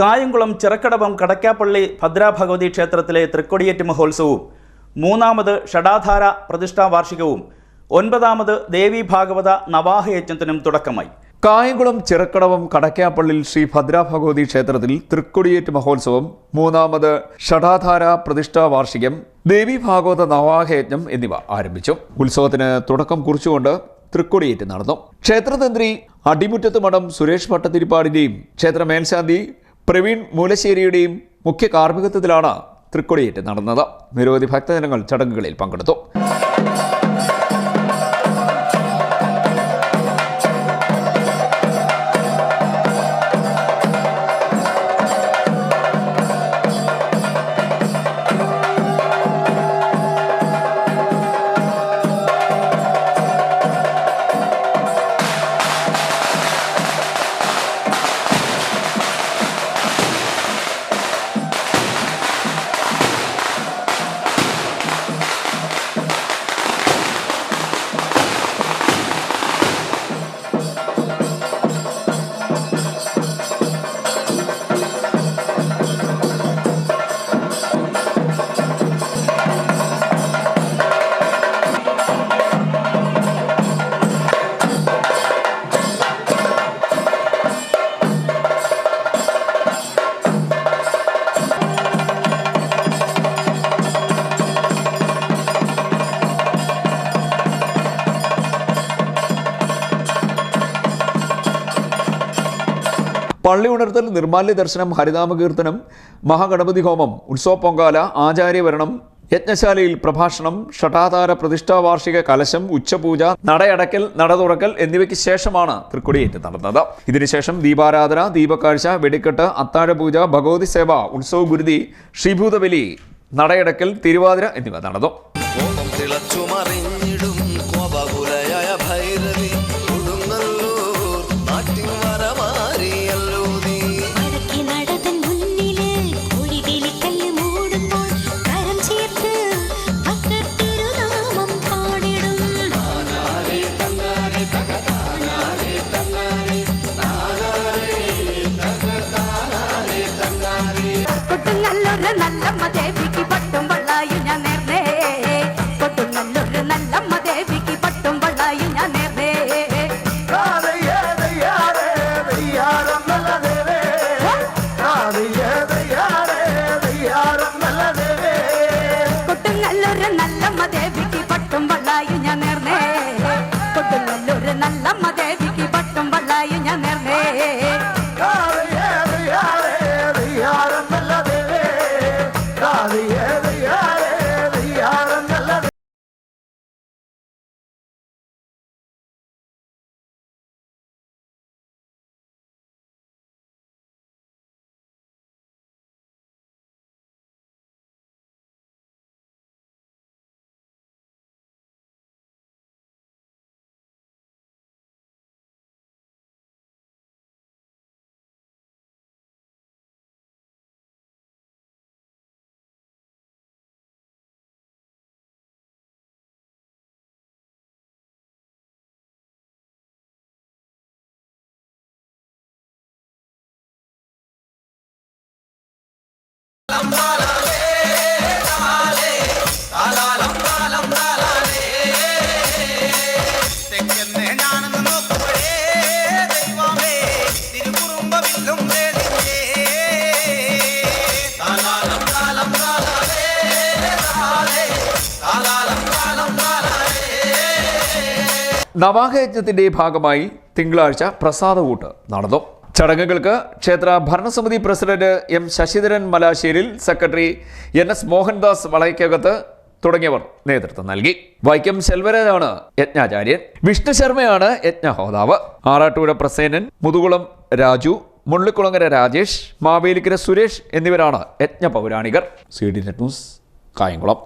കായംകുളം ചിറക്കടവം കടക്കാപ്പള്ളി ഭദ്രാഭഗവതി ക്ഷേത്രത്തിലെ തൃക്കൊടിയേറ്റ് മഹോത്സവവും മൂന്നാമത് ഷടാധാര പ്രതിഷ്ഠാ വാർഷികവും ഒൻപതാമത് ദേവി ഭാഗവത നവാഹയജ്ഞത്തിനും തുടക്കമായി. കായംകുളം ചിറക്കടവം കടക്കാപ്പള്ളിൽ ശ്രീ ഭദ്രാഭഗവതി ക്ഷേത്രത്തിൽ തൃക്കൊടിയേറ്റ് മഹോത്സവം മൂന്നാമത് ഷടാധാര പ്രതിഷ്ഠാ വാർഷികം ദേവി ഭാഗവത നവാഹയജ്ഞം എന്നിവ ആരംഭിച്ചു. ഉത്സവത്തിന് തുടക്കം കുറിച്ചുകൊണ്ട് തൃക്കൊടിയേറ്റ് നടന്നു. ക്ഷേത്രതന്ത്രി അടിമുറ്റത്ത് മഠം സുരേഷ് ഭട്ടത്തിരിപ്പാടിന്റെയും ക്ഷേത്ര മേൽശാന്തി പ്രവീൺ മൂലശ്ശേരിയുടെയും മുഖ്യ കാർമ്മികത്വത്തിലാണ് തൃക്കൊടിയേറ്റ് നടന്നത്. നിരവധി ഭക്തജനങ്ങൾ ചടങ്ങുകളിൽ പങ്കെടുത്തു. പള്ളി ഉണർത്തൽ നിർമാല്യ ദർശനം ഹരിനാമ കീർത്തനം മഹാഗണപതി ഹോമം ഉത്സവ പൊങ്കാല ആചാര്യവരണം യജ്ഞശാലയിൽ പ്രഭാഷണം ഷട്ടാധാര പ്രതിഷ്ഠാ വാർഷിക കലശം ഉച്ചപൂജ നടയടക്കൽ നട തുറക്കൽ എന്നിവയ്ക്ക് ശേഷമാണ് തൃക്കൊടിയേറ്റ് നടന്നത്. ഇതിനുശേഷം ദീപാരാധന ദീപക്കാഴ്ച വെടിക്കെട്ട് അത്താഴപൂജ ഭഗവതി സേവ ഉത്സവ ഗുരുതി ശ്രീഭൂതബലി നടയടക്കൽ തിരുവാതിര എന്നിവ നടന്നു. ദേവിക്ക് പട്ടും വള്ളായും ഞാൻ നേർന്നേ കൊട്ടുങ്ങല്ലൊരു നല്ലമ്മ ദേവിക്ക് പട്ടും വള്ളായും ഞാൻ നേർന്നേ കൊട്ടുങ്ങല്ലൊരു നല്ലമ്മ ദേവിക്ക് Hallelujah. നവാഹയജ്ഞത്തിന്റെ ഭാഗമായി തിങ്കളാഴ്ച പ്രസാദ പ്രസാദകൂട്ട് നടന്നു. ചടങ്ങുകൾക്ക് ക്ഷേത്ര ഭരണസമിതി president M Sasidharan Malasseril secretary N S Mohandas Valaykkakathu തുടങ്ങിയവർ നേതൃത്വം നൽകി. വൈക്കം ശെൽവരനാണ് യജ്ഞാചാര്യൻ വിഷ്ണു ശർമ്മയാണ് യജ്ഞഹോതാവ് ആറാട്ടൂര പ്രസേനൻ മുതുകുളം രാജു മുള്ളിക്കുളങ്ങര രാജേഷ് മാവേലിക്കര സുരേഷ് എന്നിവരാണ് യജ്ഞ പൗരാണികർ C D Net News Kayamkulam.